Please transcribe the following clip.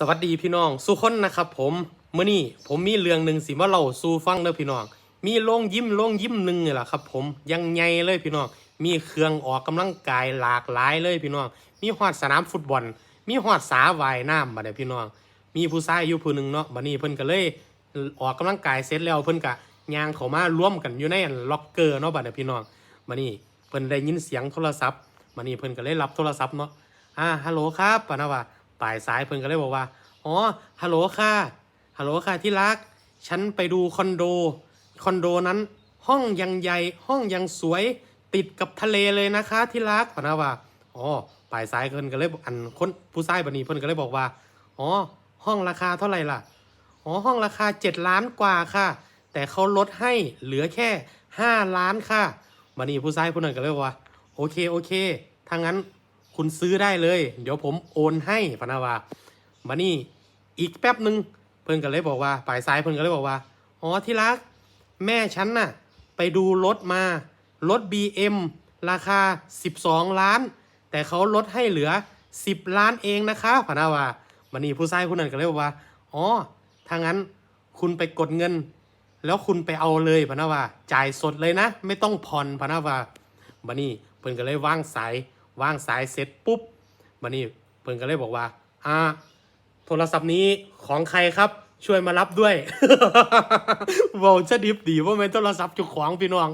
สวัสดีพี่น้องสุคนนะครับผมเมื่อนี้ผมมีเรื่องหนึ่งสิมาเล่าสู่ฟังเด้อพี่น้อง มีโรงยิ้มโรงยิ้มหนึ่งนี่แหละครับ ผมยังใหญ่เลยพี่น้องมีเครื่องออกกำลังกายหลากหลายเลยพี่น้องมีฮอดสนามฟุตบอล มีฮอดสาว่ายน้ำบัดเด้อพี่น้องมีผู้ชายอยู่ผู้หนึ่งเนาะบัดนี้เพิ่นก็เลยออกกำลังกายเสร็จแล้วเพิ่นก็ย่างเขามาร่วมกันอยู่ในล็อกเกอร์เนาะบัดเด้อพี่น้องบัดนี้เพิ่นได้ยินเสียงโทรศัพท์บัดนี้เพิ่นก็เลยรับโทรศัพท์เนาะอ่าฮัลโหลครับปะนะว่า ปลายสายเพิ่นก็เลยบอกว่า อ๋อ ฮัลโหลค่ะ ฮัลโหลค่ะที่รัก ฉันไปดูคอนโด คอนโดนั้น ห้องยังใหญ่ ห้องยังสวย ติดกับทะเลเลยนะคะที่รักนะว่า อ๋อ ปลายสายเพิ่นก็เลยอกอันคนผู้ชายบันนี้เพิ่นก็เลยบอกว่า อ๋อ ห้องราคาเท่าไหร่ล่ะ อ๋อ ห้องราคาเจ็ดล้านกว่าค่ะ แต่เขาลดให้เหลือแค่ห้าล้านค่ะบันนี้ผู้ชายผู้นั้นก็เลยบอกว่า โอเค โอเค ถ้างั้น คุณซื้อได้เลย เดี๋ยวผมโอนให้พนาวามานี่อีกแป๊บหนึ่งเพิ่นก็เลยบอกว่าปลายซ้ายเพิ่นก็เลยบอกว่าอ๋อที่รัก แม่ฉันน่ะ ไปดูรถมารถ BM ราคา 12 ล้าน แต่เขาลดให้เหลือ 10 ล้านเองนะคะพนาวามานี่ผู้ชายคนนั้นก็เลยบอกว่าอ๋อถ้างั้นคุณไปกดเงิน แล้วคุณไปเอาเลยพนาวาจ่ายสดเลยนะ ไม่ต้องผ่อนพนาวาบันนี้เพิ่นก็เลยว่างสาย วางสายเสร็จปุ๊บบันนี้เพิ่นก็เลยบอกว่า อ่า โทรศัพท์นี้ของใครครับช่วยมารับด้วยเว้าจะดิบดีว่าเป็นโทรศัพท์จุของพี่น้อง